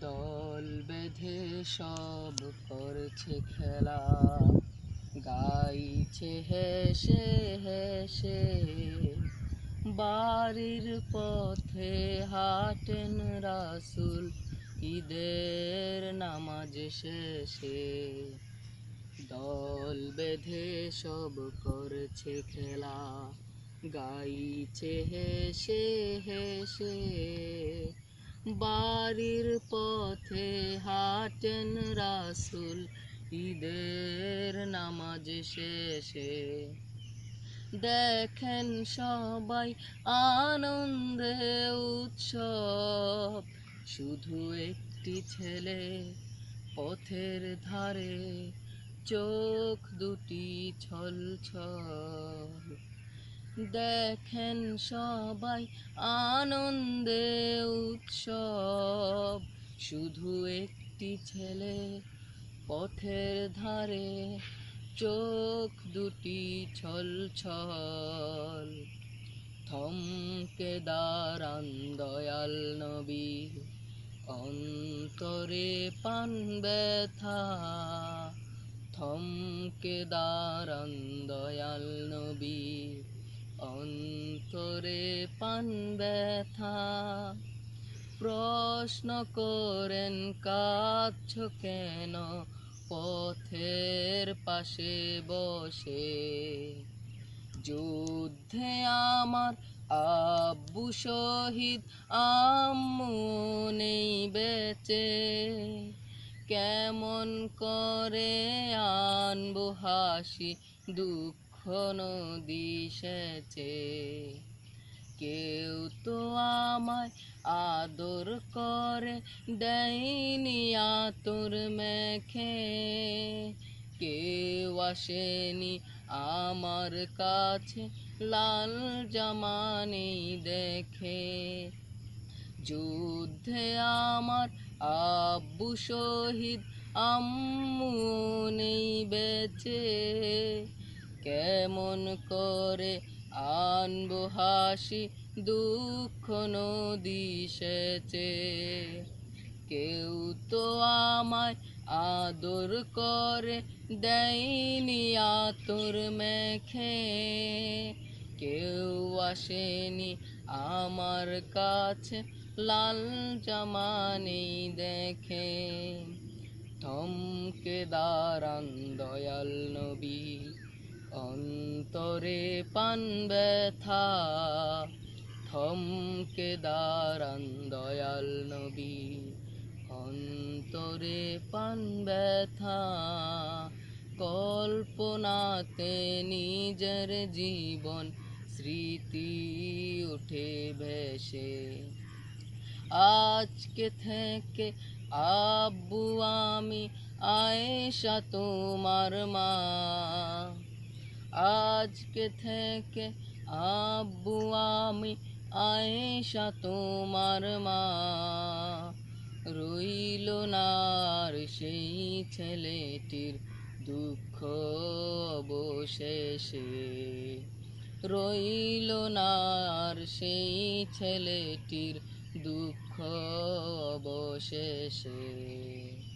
দল বেঁধে সব করছে খেলা। গাইছে হেসে হেসে, বাড়ির পথে হাটেন রাসুল ঈদের নামাজ শেষে। দল বেঁধে সব করছে খেলা। গাইছে হেসে হেসে বাড়ির পথে হাটেন রাসুল ঈদের নামাজ শেষে। দেখেন সবাই আনন্দে উৎসব, শুধু একটি ছেলে পথের ধারে, চোখ দুটি ছল ছল দেখেন সবাই আনন্দে উৎসব। শুধু একটি ছেলে পথের ধারে, চোখ দুটি ছল ছল থমকে দাঁড়ান দয়াল নবী অন্তরে পান ব্যথা। থমকে দাঁড়ান দয়াল নবী অন্তরে পান ব্যথা। প্রশ্ন করেন, কাঁদছ কেন? পথের পাশে বসে। যুদ্ধে আমার আব্বু শহীদ, আম্মু নেই বেঁচে। কেমন করে আনব হাসি, দুঃখ নদী সেচে কেউ তো আমায় আদর করে দেয়নি আতর মেখে। কেউ আসেনি আমার কাছে লাল জামানি দেখে। যুদ্ধে আমার আব্বু শহীদ আম্মু নেই বেঁচে। কেমন করে আনব হাসি দুঃখ নদী কেউ তো আমায় আদর করে, দেয়নি আতর মেখে। কেউ আসেনি আমার কাছে, লাল জামানি দেখে। থমকে দাঁড়ান দয়াল নবী অন্তরে পান ব্যথা। থমকে দাঁড়ান দয়াল নবী, অন্তরে পান ব্যথা। কল্পনাতে নিজের জীবন, স্মৃতি উঠে ভেসে। আজকে থেকে আব্বু আমি আয়েশা তোমার মা। আজকে থেকে আব্বু আমি আয়েশা তোমার মা। রইল না আর সেই ছেলেটির দুঃখ অবশেষে। রইল না আর সেই ছেলেটির দুঃখ অবশেষে।